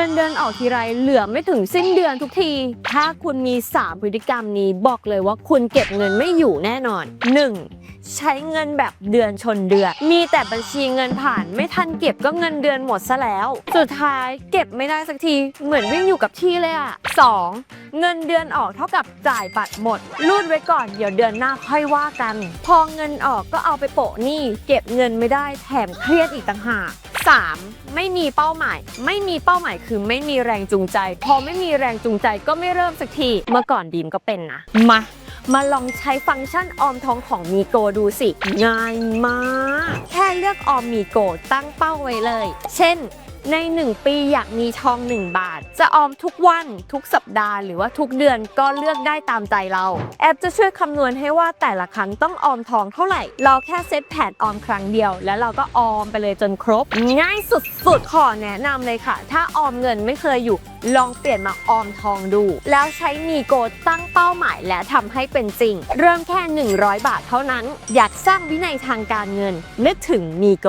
เงินเดือนออกทีไรเหลือไม่ถึงสิ้นเดือนทุกที ถ้าคุณมี 3 พฤติกรรมนี้บอกเลยว่าคุณเก็บเงินไม่อยู่แน่นอน 1. ใช้เงินแบบเดือนชนเดือน มีแต่บัญชีเงินผ่านไม่ทันเก็บก็เงินเดือนหมดซะแล้ว สุดท้ายเก็บไม่ได้สักทีเหมือนวิ่งอยู่กับที่เลยอะ 2. เงินเดือนออกเท่ากับจ่ายบัตรหมดรูดไว้ก่อนเดี๋ยวเดือนหน้าค่อยว่ากัน พอเงินออกก็เอาไปโปะหนี้เก็บเงินไม่ได้แถมเครียดอีกต่างหาก 3. ไม่มีเป้าหมาย ไม่มีเป้าหมายคือไม่มีแรงจูงใจ พอไม่มีแรงจูงใจก็ไม่เริ่มสักที เมื่อก่อนดีมก็เป็นนะ มา มาลองใช้ฟังก์ชันออมทองของมีโกดูสิ ง่ายมาก แค่เลือกออมมีโกตั้งเป้าไว้เลย เช่น ใน 1 ปีอยากมีทอง 1 บาท จะออมทุกวันทุกสัปดาห์หรือว่าทุกเดือนก็เลือกได้ตามใจเรา แอปจะช่วยคำนวณให้ว่าแต่ละครั้งต้องออมทองเท่าไหร่ เราแค่เซตแผนออมครั้งเดียว แล้วเราก็ออมไปเลยจนครบ ง่ายสุดๆ ขอแนะนำเลยค่ะ ถ้าออมเงินไม่เคยอยู่ลองเปลี่ยนมาออมทองดู แล้วใช้มีโกตั้งเป้าหมายและทำให้เป็นจริง เริ่มแค่ 100 บาทเท่านั้น อยากสร้างวินัยทางการเงิน นึกถึงมีโก